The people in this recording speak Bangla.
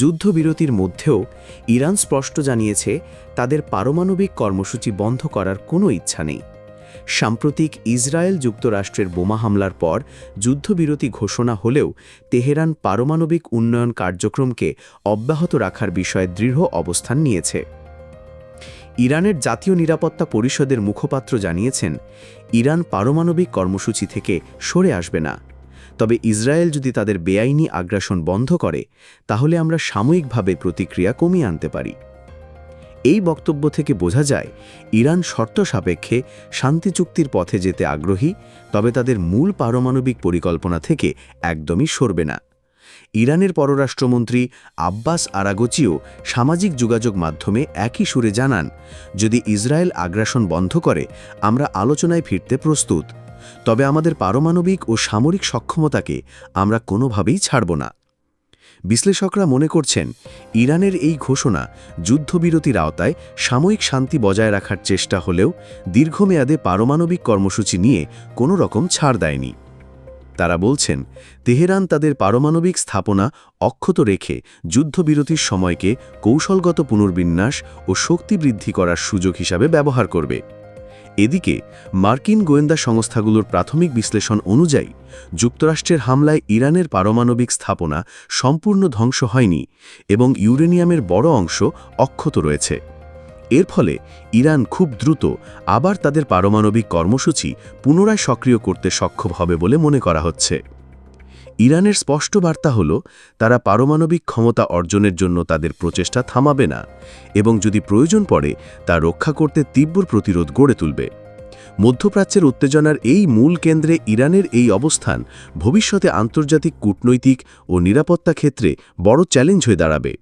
যুদ্ধবিরতির মধ্যেও ইরান স্পষ্ট জানিয়েছে তাদের পারমাণবিক কর্মসূচি বন্ধ করার কোনো ইচ্ছা নেই। সাম্প্রতিক ইসরায়েল যুক্তরাষ্ট্রের বোমা হামলার পর যুদ্ধবিরতি ঘোষণা হলেও তেহরান পারমাণবিক উন্নয়ন কার্যক্রমকে অব্যাহত রাখার বিষয়ে দৃঢ় অবস্থান নিয়েছে। ইরানের জাতীয় নিরাপত্তা পরিষদের মুখপাত্র জানিয়েছেন, ইরান পারমাণবিক কর্মসূচি থেকে সরে আসবে না। তবে ইসরায়েল যদি তাদের বেআইনি আগ্রাসন বন্ধ করে, তাহলে আমরা সাময়িকভাবে প্রতিক্রিয়া কমিয়ে আনতে পারি। এই বক্তব্য থেকে বোঝা যায়, ইরান শর্ত সাপেক্ষে শান্তি চুক্তির পথে যেতে আগ্রহী, তবে তাদের মূল পারমাণবিক পরিকল্পনা থেকে একদমই সরবে না। ইরানের পররাষ্ট্রমন্ত্রী আব্বাস আরাগোচিও সামাজিক যোগাযোগ মাধ্যমে একই সুরে জানান, যদি ইসরায়েল আগ্রাসন বন্ধ করে, আমরা আলোচনায় ফিরতে প্রস্তুত। তবে আমাদের পারমাণবিক ও সামরিক সক্ষমতাকে আমরা কোনোভাবেই ছাড়ব না। বিশ্লেষকরা মনে করছেন, ইরানের এই ঘোষণা যুদ্ধবিরতির আওতায় সাময়িক শান্তি বজায় রাখার চেষ্টা হলেও দীর্ঘমেয়াদে পারমাণবিক কর্মসূচি নিয়ে কোনো রকম ছাড় দেয়নি। তারা বলছেন, তেহরান তাদের পারমাণবিক স্থাপনা অক্ষত রেখে যুদ্ধবিরতির সময়কে কৌশলগত পুনর্বিন্যাস ও শক্তি বৃদ্ধি করার সুযোগ হিসাবে ব্যবহার করবে। এদিকে, মার্কিন গোয়েন্দা সংস্থাগুলোর প্রাথমিক বিশ্লেষণ অনুযায়ী, যুক্তরাষ্ট্রের হামলায় ইরানের পারমাণবিক স্থাপনা সম্পূর্ণ ধ্বংস হয়নি এবং ইউরেনিয়ামের বড় অংশ অক্ষত রয়েছে। এর ফলে ইরান খুব দ্রুত আবার তাদের পারমাণবিক কর্মসূচি পুনরায় সক্রিয় করতে সক্ষম হবে বলে মনে করা হচ্ছে। ইরানের স্পষ্ট বার্তা হল, তারা পারমাণবিক ক্ষমতা অর্জনের জন্য তাদের প্রচেষ্টা থামাবে না এবং যদি প্রয়োজন পড়ে, তা রক্ষা করতে তীব্র প্রতিরোধ গড়ে তুলবে। মধ্যপ্রাচ্যের উত্তেজনার এই মূল কেন্দ্রে ইরানের এই অবস্থান ভবিষ্যতে আন্তর্জাতিক কূটনৈতিক ও নিরাপত্তা ক্ষেত্রে বড় চ্যালেঞ্জ হয়ে দাঁড়াবে।